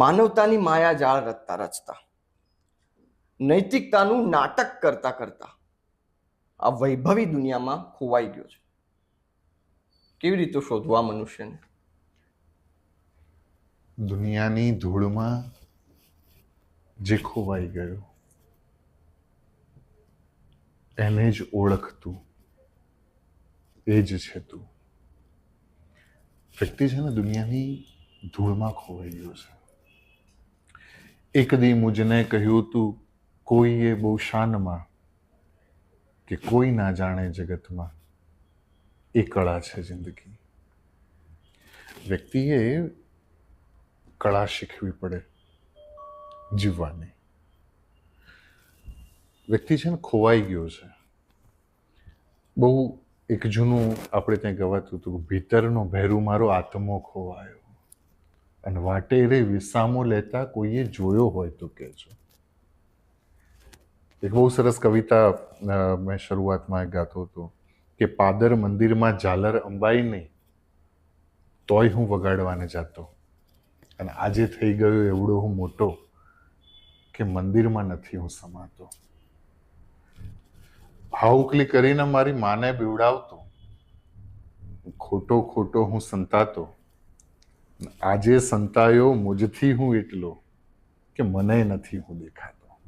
માનવતાની માયા જાળ રચતા રચતા, નૈતિકતાનું નાટક કરતા કરતા આ વૈભવી દુનિયામાં ખોવાઈ ગયો છે. કેવી રીતે શોધવા મનુષ્યને? દુનિયાની ધૂળમાં જે ખોવાઈ ગયો, એને જ ઓળખતું, એ જ છે તું. વ્યક્તિ છે ને દુનિયાની ધૂળમાં ખોવાઈ ગયો છે. એક દી મુજને કહ્યું, તું કોઈએ બહુ શાનમાં કે કોઈ ના જાણે જગતમાં એ કળા છે જિંદગી. વ્યક્તિએ કળા શીખવી પડે જીવવાની. વ્યક્તિ છે ને ખોવાઈ ગયો છે. બહુ એક જૂનું આપણે ત્યાં ગવાતું હતું, ભીતરનો ભેરું મારો આત્મો ખોવાયો. અને વાટેરે વિસામો લેતા કોઈએ જોયો હોય તો કહેજો. એક બહુ સરસ કવિતા મેં શરૂઆતમાં ગાતો હતો કે પાદર મંદિરમાં ઝાલર અંબાઈ નહીં, તોય હું વગાડવાને જાતો. અને આજે થઈ ગયો એવડો હું મોટો કે મંદિરમાં નથી હું સમાતો. હાઉકલી કરીને મારી માને બીવડાવતો. ખોટો ખોટો હું સંતાતો. આજે સંતાયો મુજથી હું એટલો કે મને નથી હું દેખાતો.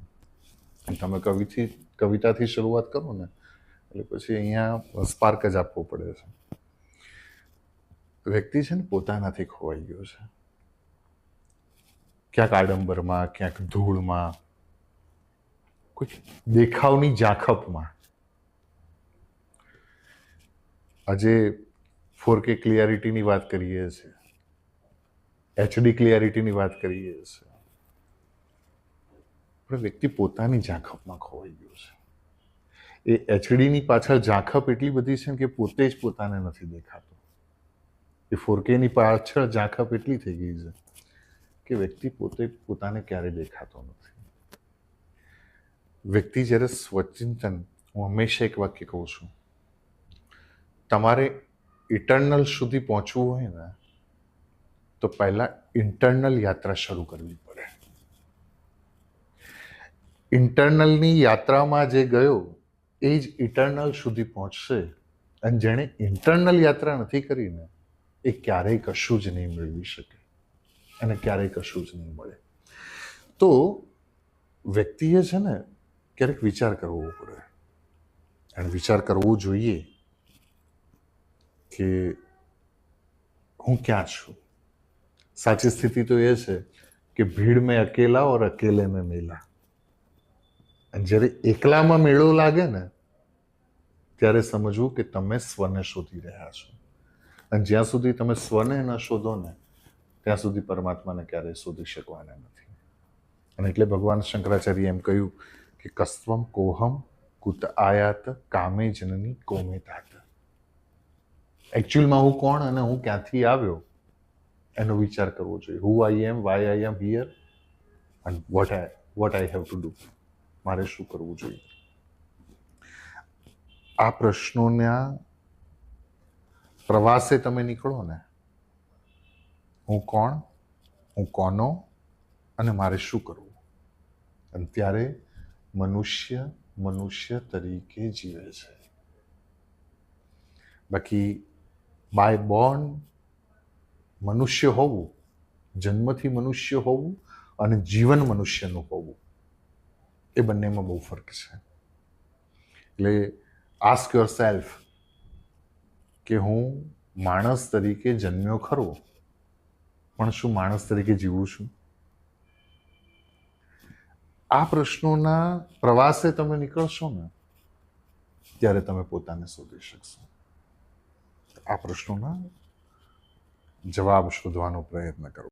તમે કવિથી, કવિતાથી શરૂઆત કરો ને, એટલે પછી અહીંયા સ્પાર્ક જ આપવો પડે છે. વ્યક્તિ છે ને પોતાનાથી ખોવાઈ ગયો છે. ક્યાંક આડંબરમાં, ક્યાંક ધૂળમાં, કોઈ દેખાવની ઝાંખપમાં આજે ફોર કે ક્લિયરિટીની વાત કરીએ છીએ. એચડી ક્લિયરિટીની વાત કરીએ છીએ. પણ વ્યક્તિ પોતાની ઝાંખપમાં ખોવાઈ ગયો છે. એ એચડીની પાછળ ઝાંખપ એટલી બધી છે કે પોતે જ પોતાને નથી દેખાતો. એ ફોરકેની પાછળ ઝાંખપ એટલી થઈ ગઈ છે કે વ્યક્તિ પોતે પોતાને ક્યારે દેખાતો નથી. વ્યક્તિ જ્યારે સ્વચિંતન, હું હંમેશા એક વાક્ય કહું છું, તમારે ઇટર્નલ સુધી પહોંચવું હોય ને તો પહેલાં ઇન્ટરનલ યાત્રા શરૂ કરવી પડે. ઇન્ટરનલની યાત્રામાં જે ગયો, એ જ ઇટર્નલ સુધી પહોંચશે. અને જેણે ઇન્ટરનલ યાત્રા નથી કરીને, એ ક્યારેય કશું જ નહીં મેળવી શકે. અને ક્યારેય કશું જ નહીં મળે. તો વ્યક્તિએ છે ને, ક્યારેક વિચાર કરવો પડે. અને વિચાર કરવો જોઈએ કે હું ક્યાં છું? સાચી સ્થિતિ તો એ છે કે ભીડ મેં અકેલા ઓર અકેલે મેં મેલા. જ્યારે એકલામાં મેળો લાગે ને, ત્યારે સમજવું કે તમે સ્વને શોધી રહ્યા છો. અને જ્યાં સુધી તમે સ્વને ન શોધો ને, ત્યાં સુધી પરમાત્માને ક્યારેય શોધી શકવાના નથી. અને એટલે ભગવાન શંકરાચાર્ય એમ કહ્યું કે કસ્વમ કોહમ કુત આયાત કામે જનની કોમે તાત એકચ્યુઅલમાં હું કોણ અને હું ક્યાંથી આવ્યો? એનો વિચાર કરવો જોઈએ. Who I am why I am here and what I what I have to do મારે શું કરવું જોઈએ? આ પ્રશ્નોના પ્રવાસે તમે નીકળો ને, હું કોણ, હું કોનો, અને મારે શું કરવું? અને ત્યારે મનુષ્ય મનુષ્ય તરીકે જીવે છે. બાકી બાય બોર્ન મનુષ્ય હોવું, જન્મથી મનુષ્ય હોવું અને જીવન મનુષ્યનું હોવું, એ બંનેમાં બહુ ફરક છે. એટલે આસ્ક યોર સેલ્ફ કે હું માણસ તરીકે જન્મ્યો ખરો, પણ શું માણસ તરીકે જીવું છું? આ પ્રશ્નોના પ્રવાસે તમે નીકળશો ને, ત્યારે તમે પોતાને શોધી શકશો. આ પ્રશ્નોના જવાબ શોધવાનો પ્રયત્ન કરો.